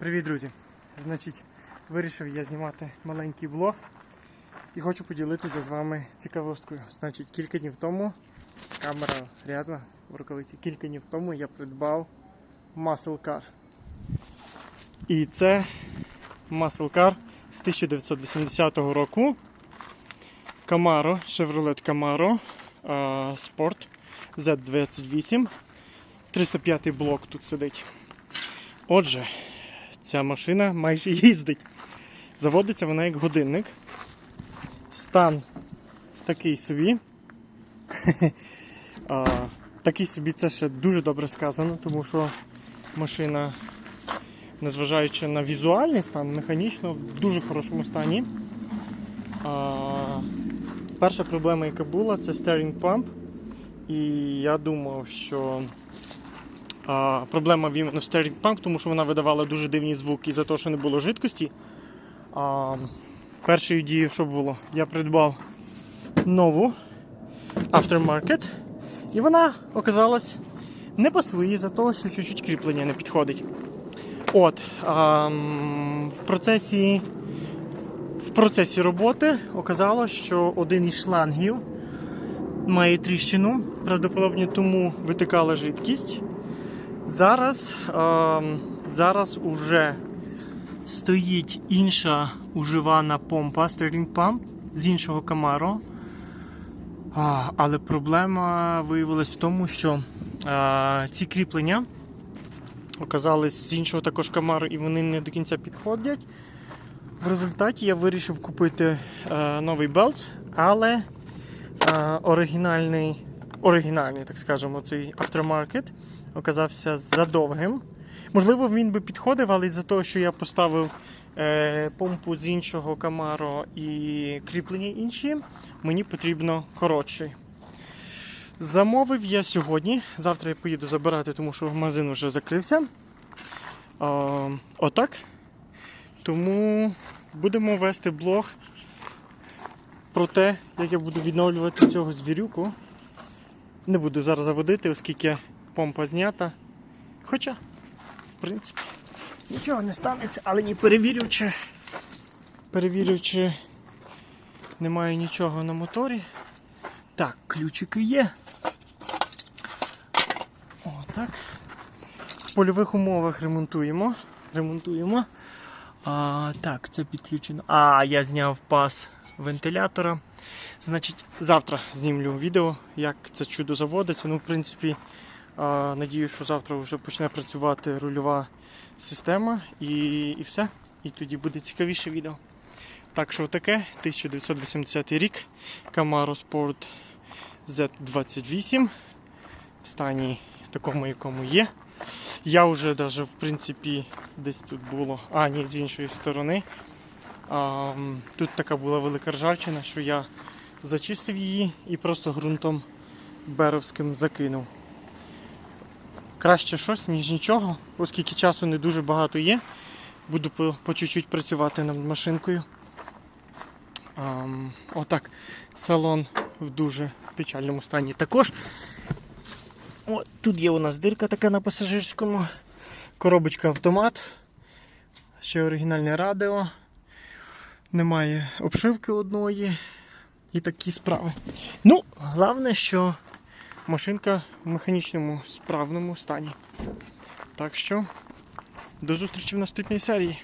Привіт, друзі! Значить, вирішив я знімати маленький блог і хочу поділитися з вами цікавосткою. Значить, кілька днів тому камера грязна в рукавиці. Кілька днів тому я придбав Car. І це Car з 1980 року. Camaro, Chevrolet Camaro Sport Z28. 305 блок тут сидить. Отже, ця машина майже їздить. Заводиться вона як годинник. Стан такий собі. а, такий собі це ще дуже добре сказано, тому що машина, незважаючи на візуальний стан, механічно в дуже хорошому стані. А, перша проблема, яка була, це steering pump. І я думав, що проблема в іменно в steering pump, тому що вона видавала дуже дивні звуки за те, що не було жидкості. А, першою дією, що було, я придбав нову aftermarket, і вона оказалась не по своїй за те, що чуть-чуть кріплення не підходить. От, а, в процесі в процесі роботи оказалось, що один із шлангів має тріщину, правдоподобно тому витикала жидкість. Зараз, е, зараз уже стоїть інша уживана помпа, Stirling Pump з іншого Camaro. Але проблема виявилась в тому, що е, ці кріплення оказались з іншого також Camaro і вони не до кінця підходять. В результаті я вирішив купити е, новий белт, але е, оригінальний, оригінальний, так скажемо, цей aftermarket оказався задовгим. Можливо, він би підходив, але із-за того, що я поставив е, помпу з іншого Camaro і кріплення інші, мені потрібно коротший. Замовив я сьогодні. Завтра я поїду забирати, тому що магазин вже закрився. Е, отак. Тому будемо вести блог про те, як я буду відновлювати цього звірюку. Не буду зараз заводити, оскільки помпа знята. Хоча, в принципі, нічого не станеться, але не перевірю, чи, перевірю, чи немає нічого на моторі. Так, ключики є. Отак. В польових умовах ремонтуємо. Ремонтуємо. А, так, це підключено. А, я зняв пас вентилятора. Значить, завтра знімлю відео, як це чудо заводиться. Ну, в принципі, надію, що завтра вже почне працювати рульова система і, і все. І тоді буде цікавіше відео. Так що таке, 1980 рік, Camaro Sport Z28 в стані такому, якому є. Я вже даже, в принципі, десь тут було. А, ні, з іншої сторони. Тут така була велика ржавчина, що я зачистив її і просто ґрунтом беровським закинув. Краще щось, ніж нічого, оскільки часу не дуже багато є. Буду по, по чуть-чуть працювати над машинкою. А, отак, салон в дуже печальному стані. Також О, тут є у нас дирка така на пасажирському. Коробочка автомат. Ще оригінальне радіо. Немає обшивки одної. І такі справи. Ну, головне, що машинка в механічному справному стані. Так що, до зустрічі в наступній серії.